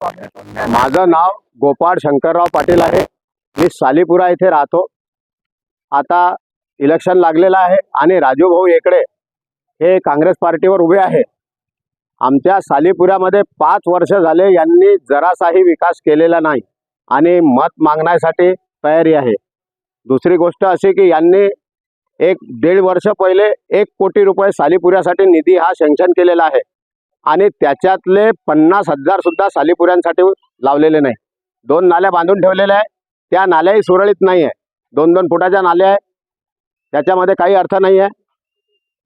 माझं नाव गोपाळ शंकरराव पाटील आहे. मी सालीपुरा येथे राहतो. आता इलेक्शन लागलेलं आहे आणि राजू भाऊ येकडे हे काँग्रेस पार्टीवर उभे आहे आमच्या सालीपुरामध्ये पाच वर्ष झाले यांनी जरासाही विकास केलेला नाही आणि मत मागण्यासाठी तयारी आहे. दुसरी गोष्ट अशी की यांनी एक दीड वर्ष पहिले एक कोटी रुपये सालीपुऱ्यासाठी निधी हा सँक्शन केलेला आहे. आणि त्याच्यातले पन्नास हजार सुद्धा सालीपुऱ्यांसाठी लावलेले नाही. दोन नाल्या बांधून ठेवलेल्या आहे. त्या नाल्याही सुरळीत नाही आहे. दोन दोन फुटाच्या नाल्या आहे. त्याच्यामध्ये काही अर्थ नाही आहे.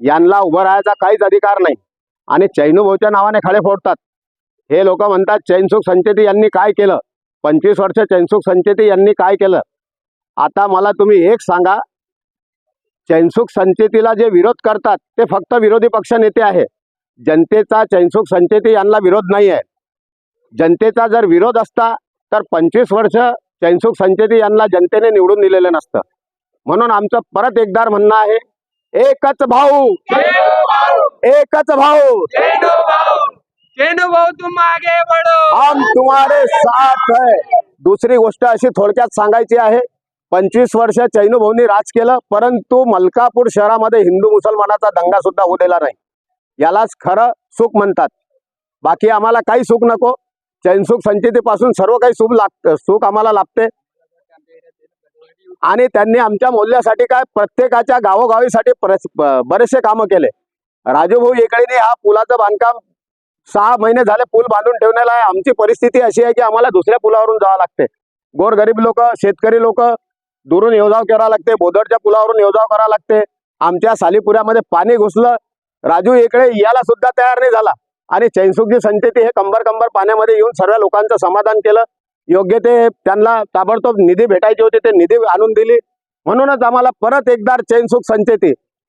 यांना उभं राहायचा काहीच अधिकार नाही. आणि चैनूभाऊच्या नावाने खडे फोडतात. हे लोक म्हणतात चैनसुख संचेती यांनी काय केलं? पंचवीस वर्ष चैनसुख संचेती यांनी काय केलं? आता मला तुम्ही एक सांगा. चैनसुख संचेतीला जे विरोध करतात ते फक्त विरोधी पक्ष नेते आहे. जनतेचा चैनसुख संचेती यांना विरोध नाही आहे जनतेचा जर विरोध असता तर पंचवीस वर्ष चैनसुख संचेती यांना जनतेने निवडून दिलेलं नसतं. म्हणून आमचं परत एकदार म्हणणं आहे एकच भाऊ. एकच भाऊ. भाऊ तुम आगे बढ़ो हम तुम्हारे साथ है. दुसरी गोष्ट अशी थोडक्यात सांगायची आहे पंचवीस वर्ष चैनू राज केलं परंतु मलकापूर शहरामध्ये हिंदू मुसलमानाचा दंगा सुद्धा होऊ दिला नाही. यालाच खरं सुख म्हणतात. बाकी आम्हाला काही सुख नको. चैनसुख संचितीपासून सर्व काही सुख लाग सुख आम्हाला लाभते. आणि त्यांनी आमच्या मूल्यासाठी काय प्रत्येकाच्या गावोगावीसाठी बरेचसे कामं केले. राजूभाऊ येकडीने हा पुलाचं बांधकाम सहा महिने झाले पूल बांधून ठेवण्याला आहे. आमची परिस्थिती अशी आहे की आम्हाला दुसऱ्या पुलावरून जावं लागते. गोरगरीब लोक शेतकरी लोक दुरून येवजाव करावं लागते. बोदडच्या पुलावरून येवजाव करावं लागते. आमच्या सालीपुऱ्यामध्ये पाणी घुसलं राजू इकडे याला सुद्धा तयार नाही झाला. आणि चैनसुखजी संचेती हे कंबर कंबर पाण्यामध्ये येऊन सर्व लोकांचं समाधान केलं. योग्य ते त्यांना ताबडतोब निधी भेटायची होती ते निधी आणून दिली. म्हणूनच आम्हाला परत एकदा चैनसुख संचेती